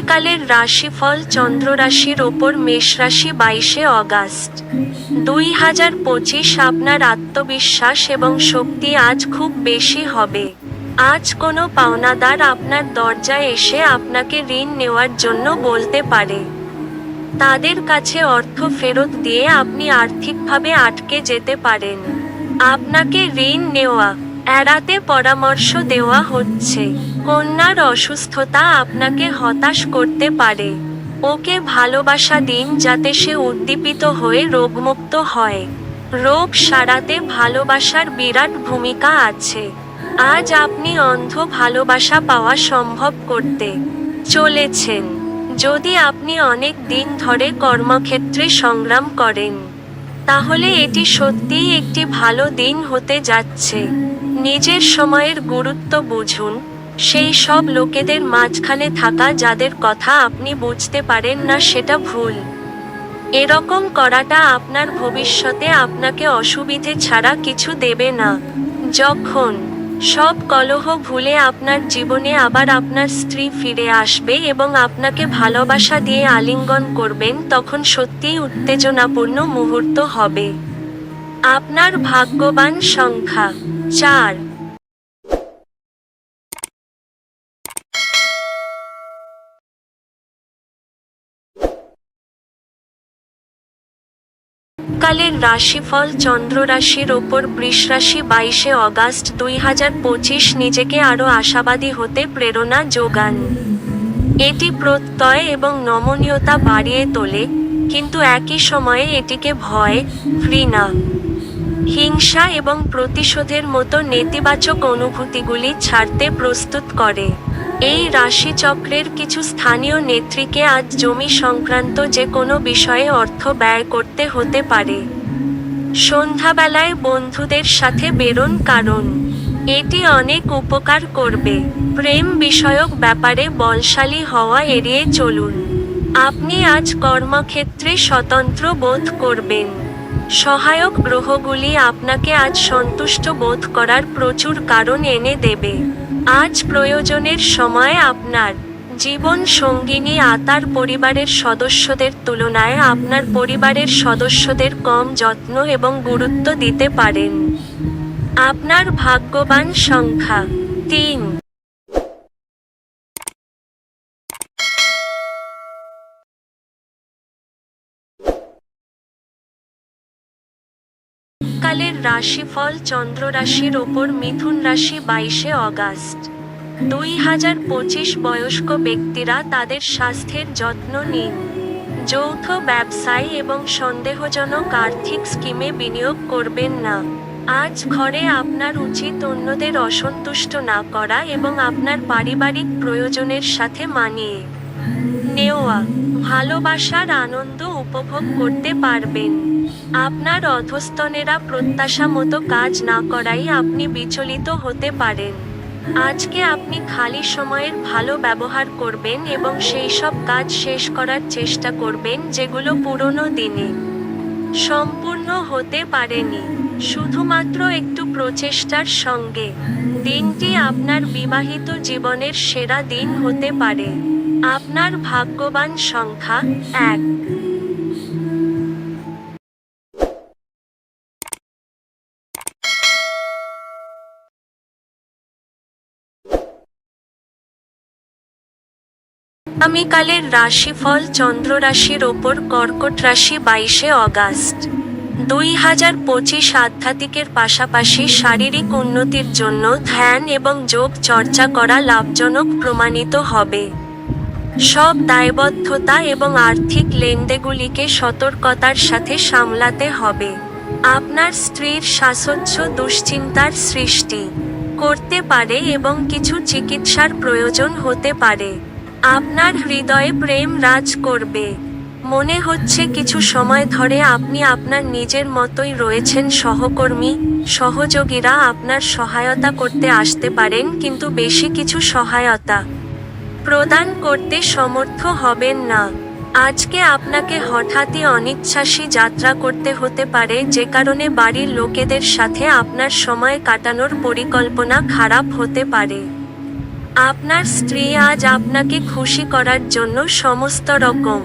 আগামীকালের রাশিফল চন্দ্র রাশির ওপর মেষ রাশি বাইশে অগাস্ট। দুই হাজার পঁচিশ আপনার আত্মবিশ্বাস এবং শক্তি আজ খুব বেশি হবে। আজ কোনো পাওনাদার আপনার দরজায় এসে আপনাকে ঋণ নেওয়ার জন্য বলতে পারে। তাদের কাছে অর্থ ফেরত দিয়ে আপনি আর্থিকভাবে আটকে যেতে পারেন। আপনাকে ঋণ নেওয়া, এড়াতে পরামর্শ দেওয়া হচ্ছে। কন্যার অসুস্থতা আপনাকে হতাশ করতে পারে। ওকে ভালোবাসা দিন যাতে সে উদ্দীপিত হয়ে রোগমুক্ত হয়। রোগ সারাতে ভালোবাসার বিরাট ভূমিকা আছে। আজ আপনি অন্ধ ভালোবাসা পাওয়া সম্ভব করতে চলেছেন। যদি আপনি অনেক দিন ধরে কর্মক্ষেত্রে সংগ্রাম করেন, তাহলে এটি সত্যিই একটি ভালো দিন হতে যাচ্ছে। নিজের সময়ের গুরুত্ব বুঝুন। সেই সব লোকেদের মাঝখানে থাকা যাদের কথা আপনি বুঝতে পারেন না সেটা ভুল। এরকম করাটা আপনার ভবিষ্যতে আপনাকে অসুবিধে ছাড়া কিছু দেবে না। যখন সব কলহ ভুলে আপনার জীবনে আবার আপনার স্ত্রী ফিরে আসবে এবং আপনাকে ভালোবাসা দিয়ে আলিঙ্গন করবেন, তখন সত্যিই উত্তেজনাপূর্ণ মুহূর্ত হবে। আপনার ভাগ্যবান সংখ্যা চার। কালের রাশিফল চন্দ্র রাশির ওপর বৃষ রাশি বাইশে অগাস্ট দুই হাজার পঁচিশ নিজেকে আরও আশাবাদী হতে প্রেরণা যোগান। এটি প্রত্যয় এবং নমনীয়তা বাড়িয়ে তোলে, কিন্তু একই সময়ে এটিকে ভয়, ঘৃণা, হিংসা এবং প্রতিশোধের মতো নেতিবাচক অনুভূতিগুলি ছাড়তে প্রস্তুত করে। এই রাশিচক্রের কিছু স্থানীয় নেত্রীকে আজ জমি সংক্রান্ত যে কোনো বিষয়ে অর্থ ব্যয় করতে হতে পারে। সন্ধ্যাবেলায় বন্ধুদের সাথে বেরোন কারণ, এটি অনেক উপকার করবে। প্রেম বিষয়ক ব্যাপারে বলশালী হওয়া এড়িয়ে চলুন। আপনি আজ কর্মক্ষেত্রে স্বতন্ত্র বোধ করবেন। সহায়ক গ্রহগুলি আপনাকে আজ সন্তুষ্ট বোধ করার প্রচুর কারণ এনে দেবে। আজ প্রয়োজনের সময় আপনার জীবন সঙ্গিনী আতার পরিবারের সদস্যদের তুলনায় আপনার পরিবারের সদস্যদের কম যত্ন এবং গুরুত্ব দিতে পারেন। আপনার ভাগ্যবান সংখ্যা, তিন। কালের রাশিফল চন্দ্র রাশির ওপর মিথুন রাশি বাইশে অগাস্ট। দুই হাজার পঁচিশ বয়স্ক ব্যক্তিরা তাদের স্বাস্থ্যের যত্ন নিন। যৌথ ব্যবসায় এবং সন্দেহজনক আর্থিক স্কিমে বিনিয়োগ করবেন না। আজ ঘরে আপনার উচিত অন্যদের অসন্তুষ্ট না করা এবং আপনার পারিবারিক প্রয়োজনের সাথে মানিয়ে নেওয়া, ভালোবাসার আনন্দ উপভোগ করতে পারবেন। আপনার অধস্তনেরা প্রত্যাশা মতো কাজ না করাই আপনি বিচলিত হতে পারেন। আজকে আপনি খালি সময়ের ভালো ব্যবহার করবেন এবং সেই সব কাজ শেষ করার চেষ্টা করবেন যেগুলো পুরনো দিনে। সম্পূর্ণ হতে পারেনি, শুধুমাত্র একটু প্রচেষ্টার সঙ্গে। দিনটি আপনার বিবাহিত জীবনের সেরা দিন হতে পারে। আপনার ভাগ্যবান সংখ্যা এক। আগামীকালের রাশিফল চন্দ্র রাশির ওপর কর্কট রাশি বাইশে অগাস্ট। দুই হাজার পঁচিশ আধ্যাত্মিকের পাশাপাশি শারীরিক উন্নতির জন্য ধ্যান এবং যোগ চর্চা করা লাভজনক প্রমাণিত হবে। সব দায়বদ্ধতা এবং আর্থিক লেনদেগুলিকে সতর্কতার সাথে সামলাতে হবে। আপনার স্ত্রীর শাসচ্ছ দুশ্চিন্তার সৃষ্টি করতে পারে এবং কিছু চিকিৎসার প্রয়োজন হতে পারে। আপনার হৃদয়ে প্রেম রাজ করবে। মনে হচ্ছে কিছু সময় ধরে আপনি আপনার নিজের মতোই রয়েছেন। সহকর্মী, সহযোগীরা আপনার সহায়তা করতে আসতে পারেন, কিন্তু বেশি কিছু সহায়তা প্রদান করতে সমর্থ হবেন না। আজকে আপনাকে হঠাৎই অনিচ্ছাসী যাত্রা করতে হতে পারে, যে কারণে বাড়ির লোকেদের সাথে আপনার সময় কাটানোর পরিকল্পনা খারাপ হতে পারে। আপনার স্ত্রী আজ আপনাকে খুশি করার জন্য সমস্ত রকম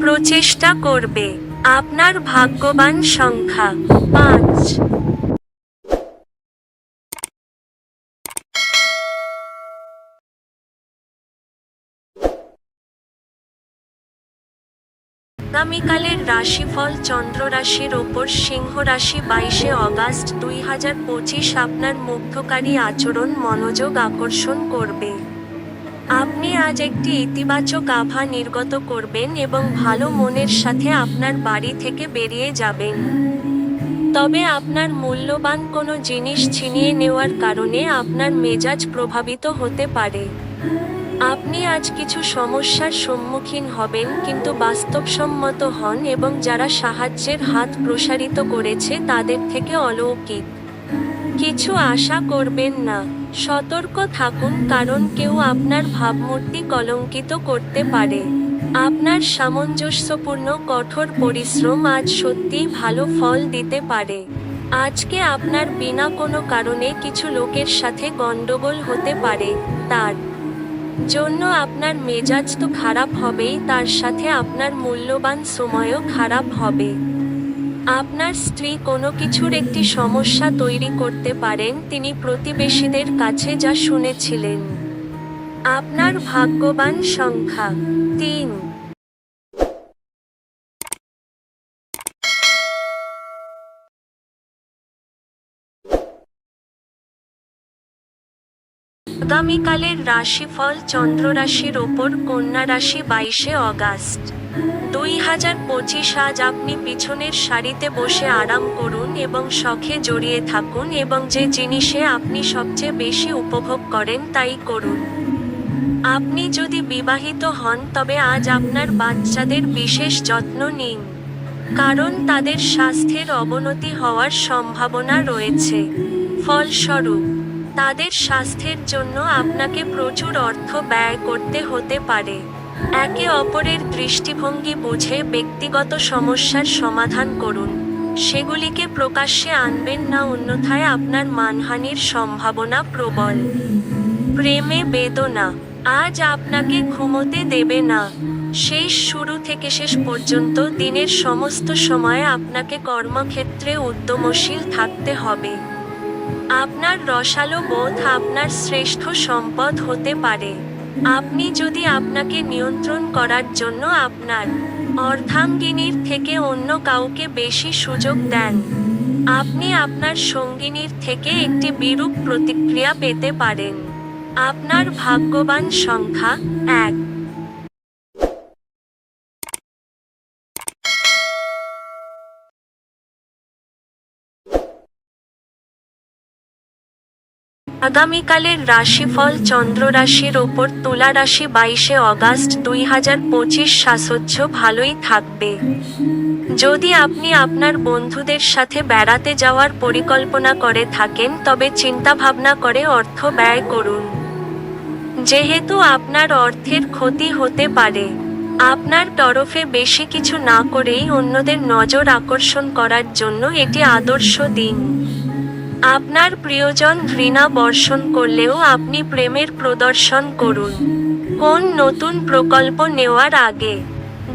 প্রচেষ্টা করবে। আপনার ভাগ্যবান সংখ্যা পাঁচ। আগামীকালের রাশিফল চন্দ্র রাশির ওপর সিংহ রাশি বাইশে অগাস্ট দুই হাজার পঁচিশ আপনার মুগ্ধকারী আচরণ, মনোযোগ আকর্ষণ করবে। আপনি আজ একটি ইতিবাচক আভা নির্গত করবেন এবং ভালো মনের সাথে আপনার বাড়ি থেকে বেরিয়ে যাবেন। তবে আপনার মূল্যবান কোনো জিনিস ছিনিয়ে নেওয়ার কারণে আপনার মেজাজ প্রভাবিত হতে পারে। আপনি আজ কিছু সমস্যার সম্মুখীন হবেন, কিন্তু বাস্তবসম্মত হন এবং যারা সাহায্যের হাত প্রসারিত করেছে তাদের থেকে অলৌকিক। কিছু আশা করবেন না। সতর্ক থাকুন, কারণ কেউ আপনার ভাবমূর্তি কলঙ্কিত করতে পারে। আপনার সামঞ্জস্যপূর্ণ, কঠোর পরিশ্রম আজ সত্যিই ভালো ফল দিতে পারে। আজকে আপনার বিনা কোনো কারণে কিছু লোকের সাথে গণ্ডগোল হতে পারে, তার জন্য আপনার মেজাজ তো খারাপ হবেই, তার সাথে আপনার মূল্যবান সময়ও খারাপ হবে। আপনার স্ত্রী কোনো কিছুর একটি সমস্যা তৈরি করতে পারেন, তিনি প্রতিবেশীদের কাছে যা শুনেছিলেন। আপনার ভাগ্যবান সংখ্যা, তিন। আগামীকালের রাশিফল চন্দ্র রাশির ওপর, কন্যা রাশি বাইশে অগাস্ট। দুই হাজার পঁচিশ আজ আপনি পিছনের সারিতে বসে আরাম করুন এবং শখে জড়িয়ে থাকুন এবং যে জিনিসে আপনি সবচেয়ে বেশি উপভোগ করেন তাই করুন। আপনি যদি বিবাহিত হন, তবে আজ আপনার বাচ্চাদের বিশেষ যত্ন নিন, কারণ তাদের স্বাস্থ্যের অবনতি হওয়ার সম্ভাবনা রয়েছে। ফলস্বরূপ তাদের স্বাস্থ্যের জন্য আপনাকে প্রচুর অর্থ ব্যয় করতে হতে পারে। একে অপরের দৃষ্টিভঙ্গি বুঝে ব্যক্তিগত সমস্যার সমাধান করুন। সেগুলিকে প্রকাশ্যে আনবেন না, অন্যথায় আপনার মানহানির সম্ভাবনা প্রবল। প্রেমে বেদনা, আজ আপনাকে ঘুমোতে দেবে না। শেষ শুরু থেকে শেষ পর্যন্ত দিনের সমস্ত সময় আপনাকে কর্মক্ষেত্রে উদ্যমশীল থাকতে হবে। আপনার রসালো বোধ আপনার শ্রেষ্ঠ সম্পদ হতে পারে। আপনি যদি আপনাকে নিয়ন্ত্রণ করার জন্য আপনার অর্ধাঙ্গিনীর থেকে অন্য কাউকে বেশি সুযোগ দেন, আপনি আপনার সঙ্গিনীর থেকে একটি বিরূপ প্রতিক্রিয়া পেতে পারেন। আপনার ভাগ্যবান সংখ্যা এক। আগামীকালের রাশিফল চন্দ্র রাশির ওপর তুলা রাশি বাইশে অগাস্ট দুই হাজার পঁচিশ সাসহ্য ভালোই থাকবে। যদি আপনি আপনার বন্ধুদের সাথে বেড়াতে যাওয়ার পরিকল্পনা করে থাকেন, তবে চিন্তাভাবনা করে অর্থ ব্যয় করুন। যেহেতু আপনার অর্থের ক্ষতি হতে পারে, আপনার তরফে বেশি কিছু না করেই অন্যদের নজর আকর্ষণ করার জন্য এটি আদর্শ দিন। আপনার প্রিয়জন ঘৃণা বর্ষণ করলেও আপনি প্রেমের প্রদর্শন করুন। কোন নতুন প্রকল্প নেওয়ার আগে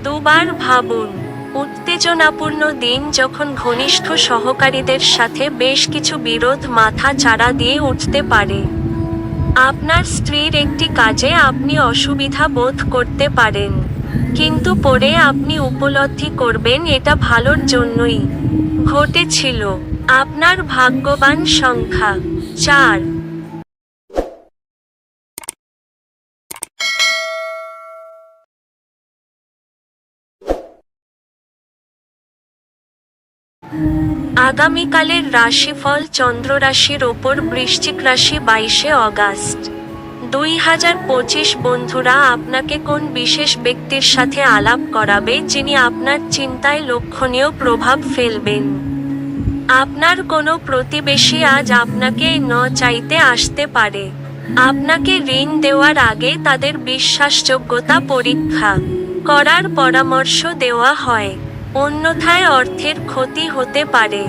দুবার ভাবুন, উত্তেজনাপূর্ণ দিন যখন ঘনিষ্ঠ সহকারীদের সাথে বেশ কিছু বিরোধ মাথা চাড়া দিয়ে উঠতে পারে। আপনার স্ত্রীর একটি কাজে আপনি অসুবিধা বোধ করতে পারেন, কিন্তু পরে আপনি উপলব্ধি করবেন এটা ভালোর জন্যই। ঘটেছিল। আপনার ভাগ্যবান সংখ্যা, চার। আগামীকালের রাশিফল চন্দ্র রাশির ওপর বৃশ্চিক রাশি বাইশে অগাস্ট। দুই হাজার পঁচিশ বন্ধুরা আপনাকে কোন বিশেষ ব্যক্তির সাথে আলাপ করাবে, যিনি আপনার চিন্তায় লক্ষণীয় প্রভাব ফেলবেন? আপনার কোনো প্রতিবেশী আজ আপনাকে ন চাইতে আসতে পারে। আপনাকে ঋণ দেওয়ার আগে তাদের বিশ্বাসযোগ্যতা পরীক্ষা করার পরামর্শ দেওয়া হয়। অন্যথায় অর্থের ক্ষতি হতে পারে।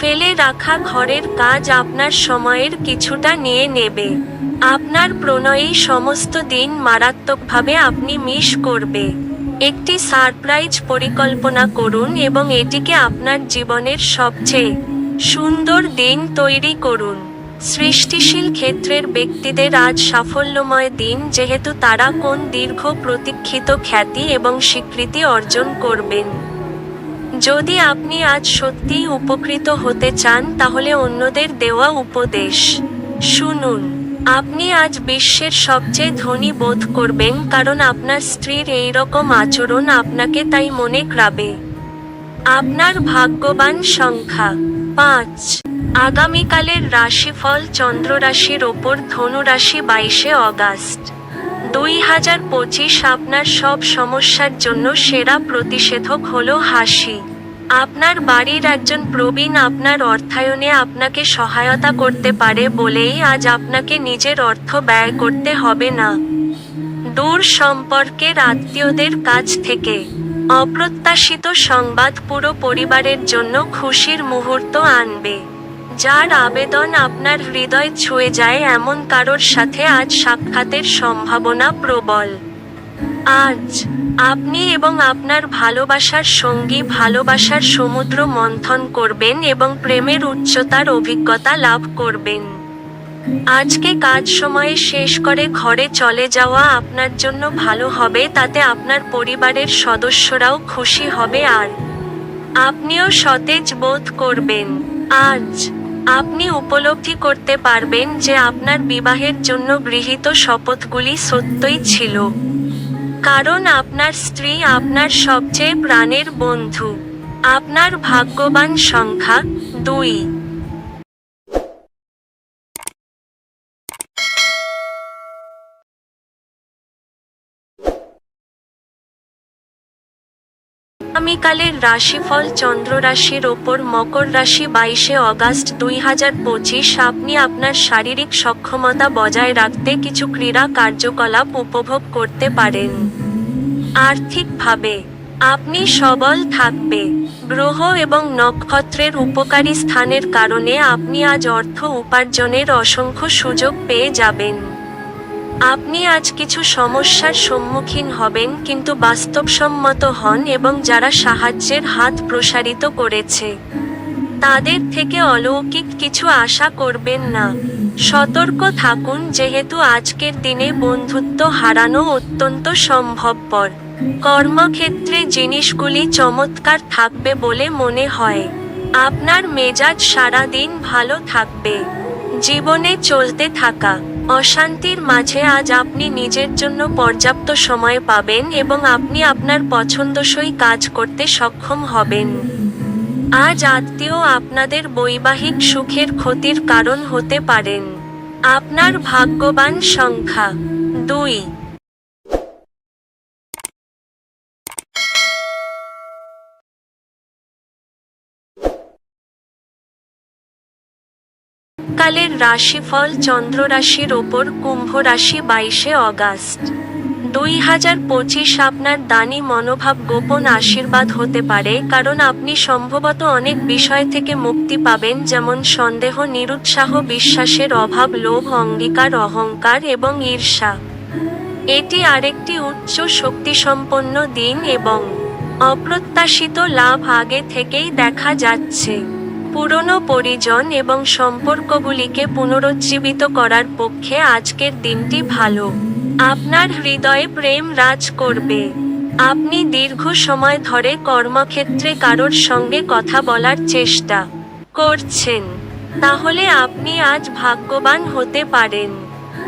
ফেলে রাখা ঘরের কাজ আপনার সময়ের কিছুটা নিয়ে নেবে। আপনার প্রণয়ী সমস্ত দিন মারাত্মকভাবে আপনি মিস করবে। একটি সারপ্রাইজ পরিকল্পনা করুন এবং এটিকে আপনার জীবনের সবচেয়ে সুন্দর দিন তৈরি করুন। সৃষ্টিশীল ক্ষেত্রের ব্যক্তিদের আজ সাফল্যময় দিন, যেহেতু তারা কোন দীর্ঘ প্রতীক্ষিত খ্যাতি এবং স্বীকৃতি অর্জন করবেন। যদি আপনি আজ সত্যিই উপকৃত হতে চান, তাহলে অন্যদের দেওয়া উপদেশ, শুনুন। আপনি আজ বিশ্বের সবচেয়ে ধনী বোধ করবেন কারণ আপনার স্ত্রীর এই রকম আচরণ আপনাকে তাই মনে রাখবে। আপনার ভাগ্যবান সংখ্যা, পাঁচ। আগামীকালের রাশিফল চন্দ্র রাশির ওপর ধনু রাশি বাইশে অগাস্ট। দুই হাজার পঁচিশ আপনার সব সমস্যার জন্য সেরা প্রতিষেধক হলো হাসি। আপনার বাড়ির একজন প্রবীণ আপনার অর্থায়নে আপনাকে সহায়তা করতে পারে বলেই আজ আপনাকে নিজের অর্থ ব্যয় করতে হবে না। দূর সম্পর্কের আত্মীয়দের কাছ থেকে অপ্রত্যাশিত সংবাদ পুরো পরিবারের জন্য খুশির মুহূর্ত আনবে। যার আবেদন আপনার হৃদয় ছুঁয়ে যায় এমন কারোর সাথে আজ সাক্ষাতের সম্ভাবনা প্রবল। আজ আপনি এবং আপনার ভালোবাসার সঙ্গী ভালোবাসার সমুদ্র মন্থন করবেন এবং প্রেমের উচ্চতার অভিজ্ঞতা লাভ করবেন। আজকে কাজ সময়ে শেষ করে ঘরে চলে যাওয়া আপনার জন্য ভালো হবে, তাতে আপনার পরিবারের সদস্যরাও খুশি হবে আর আপনিও সতেজ বোধ করবেন। আজ আপনি উপলব্ধি করতে পারবেন যে আপনার বিবাহের জন্য গৃহীত শপথগুলি সত্যই ছিল। কারণ আপনার স্ত্রী আপনার সবচেয়ে প্রাণের বন্ধু। আপনার ভাগ্যবান সংখ্যা দুই। আগামীকালের রাশিফল চন্দ্র রাশির ওপর মকর রাশি বাইশে অগাস্ট দুই হাজার পঁচিশ। আপনি আপনার শারীরিক সক্ষমতা বজায় রাখতে কিছু ক্রীড়া কার্যকলাপ উপভোগ করতে পারেন। আর্থিকভাবে, আপনি সবল থাকবে। গ্রহ এবং নক্ষত্রের উপকারী স্থানের কারণে আপনি আজ অর্থ উপার্জনের অসংখ্য সুযোগ পেয়ে যাবেন। আপনি আজ কিছু সমস্যার সম্মুখীন হবেন, কিন্তু বাস্তবসম্মত হন এবং যারা সাহায্যের হাত প্রসারিত করেছে, তাদের থেকে অলৌকিক কিছু আশা করবেন না। সতর্ক থাকুন, যেহেতু আজকের দিনে বন্ধুত্ব হারানো অত্যন্ত সম্ভবপর। কর্মক্ষেত্রে জিনিসগুলি চমৎকার থাকবে বলে মনে হয়। আপনার মেজাজ সারাদিন ভালো থাকবে। জীবনে চলতে থাকা। অশান্তির মাঝে আজ আপনি নিজের জন্য পর্যাপ্ত সময় পাবেন এবং আপনি আপনার পছন্দসই কাজ করতে সক্ষম হবেন। আজ আত্মীয় আপনাদের বৈবাহিক সুখের ক্ষতির কারণ হতে পারেন। আপনার ভাগ্যবান সংখ্যা। দুই কালের রাশিফল চন্দ্র রাশির ওপর কুম্ভ রাশি বাইশে অগাস্ট। দুই হাজার পঁচিশ আপনার দানি মনোভাব গোপন আশীর্বাদ হতে পারে, কারণ আপনি সম্ভবত অনেক বিষয় থেকে মুক্তি পাবেন, যেমন সন্দেহ, নিরুৎসাহ বিশ্বাসের অভাব, লোভ, অঙ্গীকার, অহংকার এবং ঈর্ষা। এটি আরেকটি উচ্চ শক্তিসম্পন্ন দিন এবং অপ্রত্যাশিত লাভ আগে থেকেই দেখা যাচ্ছে। পুরনো পরিজন এবং সম্পর্কগুলিকে পুনরুজ্জীবিত করার পক্ষে আজকের দিনটি ভালো। আপনার হৃদয়ে প্রেম রাজ করবে। আপনি দীর্ঘ সময় ধরে কর্মক্ষেত্রে কারোর সঙ্গে কথা বলার চেষ্টা করছেন। তাহলে আপনি আজ ভাগ্যবান হতে পারেন।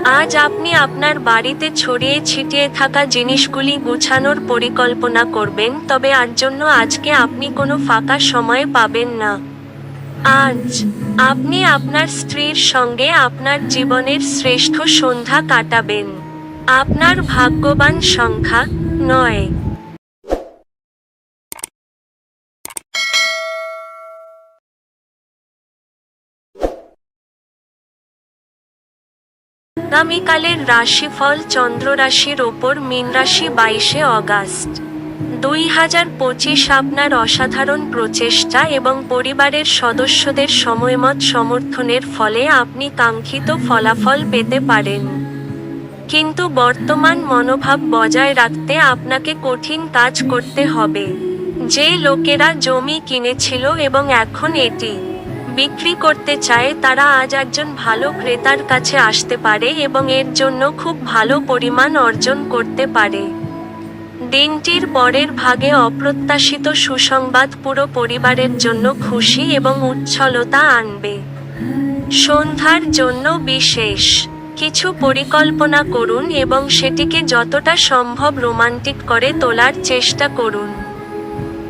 আজ আপনি আপনার বাড়িতে ছড়িয়ে ছিটিয়ে থাকা জিনিসগুলি গুছানোর পরিকল্পনা করবেন, তবে আর জন্য আজকে আপনি কোনো ফাঁকা সময় পাবেন না। আজ আপনি আপনার স্ত্রীর সঙ্গে আপনার জীবনের শ্রেষ্ঠ সন্ধ্যা কাটাবেন। আপনার ভাগ্যবান সংখ্যা নয়। আগামীকালের রাশিফল চন্দ্র রাশির ওপর মীন রাশি বাইশে অগাস্ট। দুই হাজার পঁচিশ আপনার অসাধারণ প্রচেষ্টা এবং পরিবারের সদস্যদের সময়মত সমর্থনের ফলে আপনি কাঙ্ক্ষিত ফলাফল পেতে পারেন। কিন্তু বর্তমান মনোভাব বজায় রাখতে আপনাকে কঠিন কাজ করতে হবে। যে লোকেরা জমি কিনেছিল এবং এখন এটি বিক্রি করতে চায়, তারা আজ একজন ভালো ক্রেতার কাছে আসতে পারে এবং এর জন্য খুব ভালো পরিমাণ অর্জন করতে পারে। দিনটির পরের ভাগে অপ্রত্যাশিত সুসংবাদ পুরো পরিবারের জন্য খুশি এবং উচ্ছলতা আনবে। সন্ধ্যার জন্য বিশেষ কিছু পরিকল্পনা করুন এবং সেটিকে যতটা সম্ভব রোমান্টিক করে তোলার চেষ্টা করুন।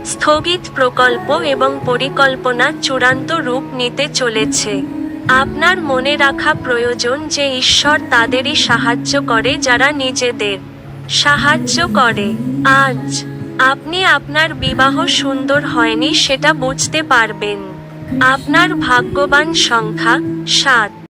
স্থগিত প্রকল্প এবং পরিকল্পনা চূড়ান্ত রূপ নিতে চলেছে। আপনার মনে রাখা প্রয়োজন যে ঈশ্বর তাদেরই সাহায্য করে যারা নিজেদের সাহায্য করে। আজ আপনি আপনার বিবাহ সুন্দর হয়নি সেটা বুঝতে পারবেন। আপনার ভাগ্যবান সংখ্যা সাত।